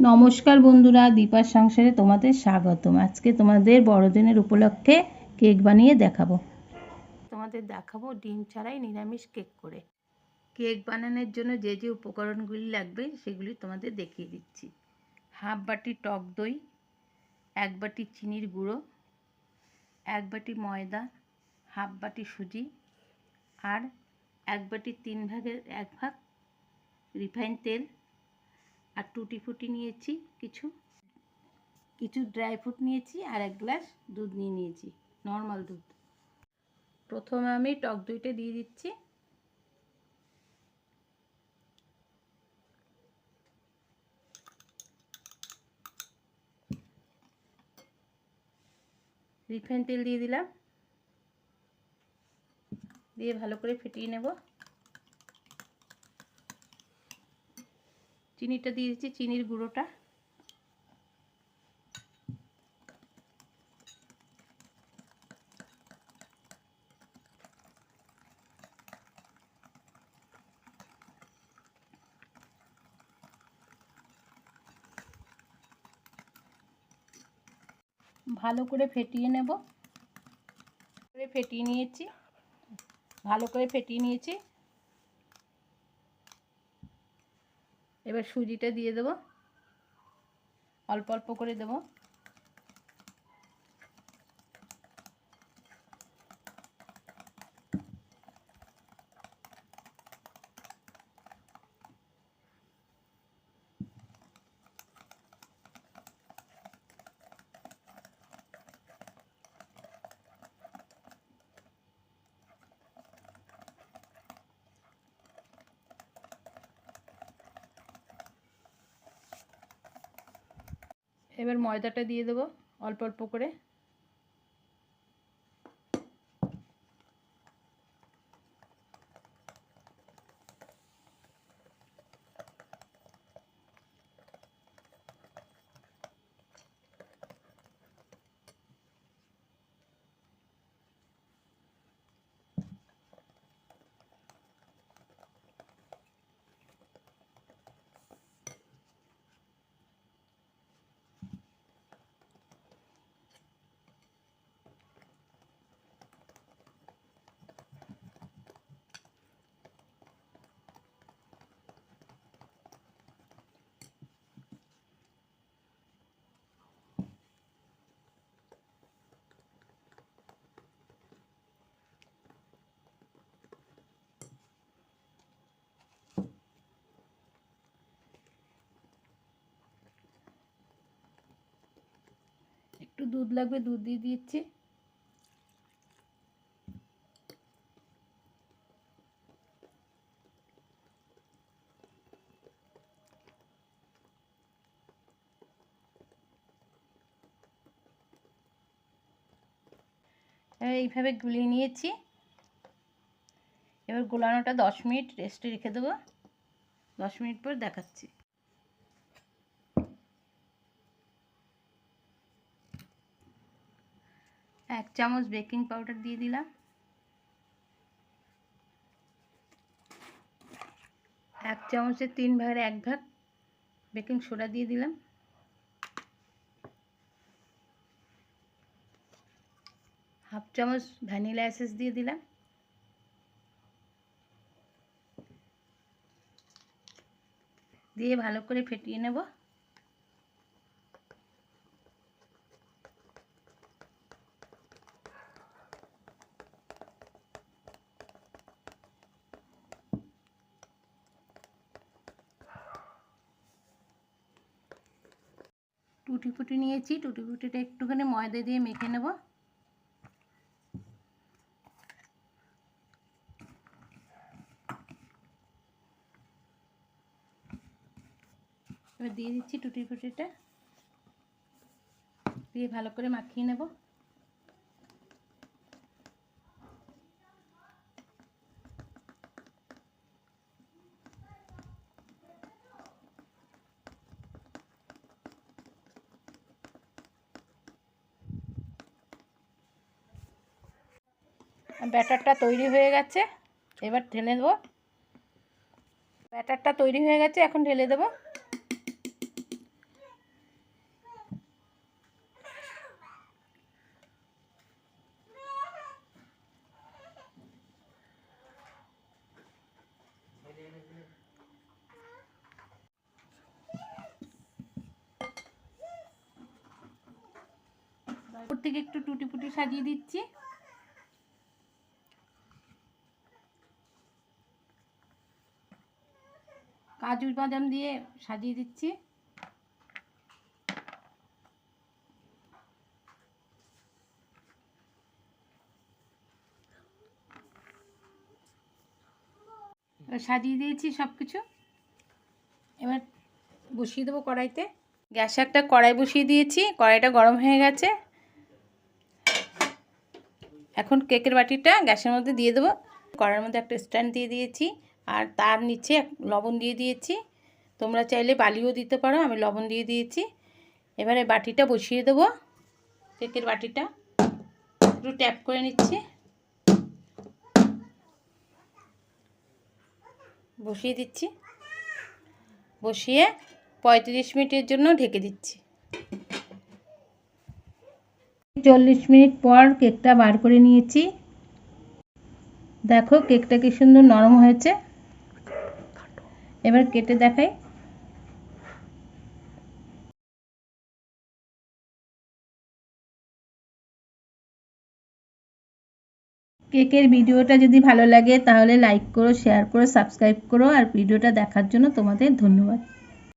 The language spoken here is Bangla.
নমস্কার বন্ধুরা, দীপার সংসারে তোমাদের স্বাগতম। আজকে তোমাদের বড়দিনের উপলক্ষে কেক বানিয়ে দেখাবো। তোমাদের দেখাবো ডিম ছাড়াই নিরামিষ কেক করে। কেক বানানোর জন্য যে যে উপকরণগুলি লাগবে সেগুলি তোমাদের দেখিয়ে দিচ্ছি। হাফ বাটি টক দই, এক বাটি চিনির গুঁড়ো, এক বাটি ময়দা, হাফ বাটি সুজি আর এক বাটি তিন ভাগের এক ভাগ রিফাইন তেল আর টুটি ফুটি নিয়েছি কিছু। কিছু ড্রাই ফ্রুট নিয়েছি আর এক গ্লাস দুধ নিয়ে নিয়েছি, নর্মাল দুধ। প্রথমে আমি টক দইটা দিয়ে দিচ্ছি। রিফাইন তেল দিয়ে দিলাম। দিয়ে ভালো করে ফেটিয়ে নেব। চিনিটা দিয়ে দিচ্ছি, চিনির গুঁড়োটা। ভালো করে ফেটিয়ে নেব। করে ফেটিয়ে নিয়েছি। ভালো করে ফেটিয়ে নিয়েছি। এবার সুজিটা দিয়ে দেবো। অল্প অল্প করে দেবো। এবার ময়দাটা দিয়ে দেবো অল্প অল্প করে। একটু দুধ লাগবে, দুধ দিয়ে দিচ্ছি। এইভাবে গুলিয়ে নিয়েছি। এবার গোলানোটা দশ মিনিট রেস্টে রেখে দেবো। দশ মিনিট পর দেখাচ্ছি। এক চামচ বেকিং পাউডার দিয়ে দিলাম। এক চামচের তিন ভাগের এক ভাগ বেকিং সোডা দিয়ে দিলাম। হাফ চামচ ভ্যানিলা এসেন্স দিয়ে দিলাম। দিয়ে ভালো করে ফেটিয়ে নেব। টুটি ফুটি নিয়েছি টুটি ফুটিটা একটুখানি ময়দা দিয়ে মেখে নেব। এবার দিয়ে দিচ্ছি টুটি ফুটিটা দিয়ে ভালো করে মাখিয়ে নেব। ব্যাটারটা তৈরি হয়ে গেছে। এবার ঢেলে দেবো। ব্যাটারটা তৈরি হয়ে গেছে, এখন ঢেলে দেবো। থেকে একটু টুটি ফুটি সাজিয়ে দিচ্ছি। কাজু বাদাম দিয়ে সাজিয়ে দিচ্ছি। সাজিয়ে দিয়েছি সব কিছু এবার বসিয়ে দেবো কড়াইতে। গ্যাসে একটা কড়াই বসিয়ে দিয়েছি, কড়াইটা গরম হয়ে গেছে। এখন কেকের বাটিটা গ্যাসের মধ্যে দিয়ে দেবো। কড়াইয়ের মধ্যে একটা স্ট্যান্ড দিয়ে দিয়েছি। আর তার নিচে লবণ দিয়ে দিয়েছি। তোমরা চাইলে বালিও দিতে পারো, আমি লবণ দিয়ে দিয়েছি। এবারে বাটিটা বসিয়ে দেবো। কেকের বাটিটা একটু ট্যাপ করে নিচ্ছি। বসিয়ে দিচ্ছি। বসিয়ে পঁয়ত্রিশ মিনিটের জন্য ঢেকে দিচ্ছি। চল্লিশ মিনিট পর কেকটা বার করে নিয়েছি। দেখো কেকটা কি সুন্দর নরম হয়েছে। এবার কেটে দেখাই। কেকের ভিডিওটা যদি ভালো লাগে তাহলে লাইক করো শেয়ার করো সাবস্ক্রাইব করো, আর ভিডিওটা দেখার জন্য তোমাদের ধন্যবাদ।